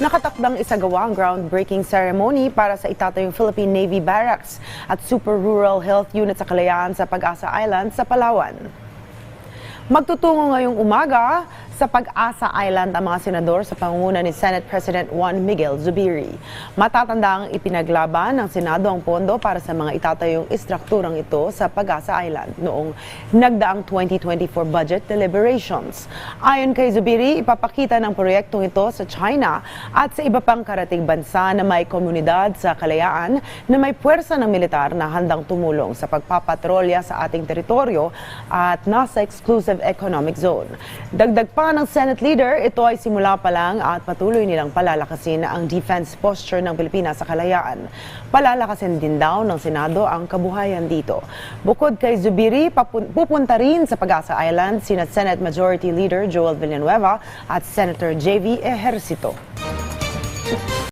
Nakatakdang isagawa ang groundbreaking ceremony para sa itatayong Philippine Navy Barracks at Super Rural Health Unit sa Kalayaan sa Pag-asa Island sa Palawan. Magtutungo ngayong umaga sa Pag-asa Island ang mga senador sa pangunguna ni Senate President Juan Miguel Zubiri. Matatandang ipinaglaban ng Senado ang pondo para sa mga itatayong istrukturang ito sa Pag-asa Island noong nagdaang 2024 budget deliberations. Ayon kay Zubiri, ipapakita ng proyektong ito sa China at sa iba pang karating bansa na may komunidad sa kalayaan na may puwersa ng militar na handang tumulong sa pagpapatrolya sa ating teritoryo at nasa exclusive economic zone. Dagdag pa ng Senate leader, ito ay simula pa lang at patuloy nilang palalakasin ang defense posture ng Pilipinas sa kalayaan. Palalakasin din daw ng Senado ang kabuhayan dito. Bukod kay Zubiri, pupunta rin sa Pag-asa Island sina Senate Majority Leader Joel Villanueva at Senator JV Ejercito.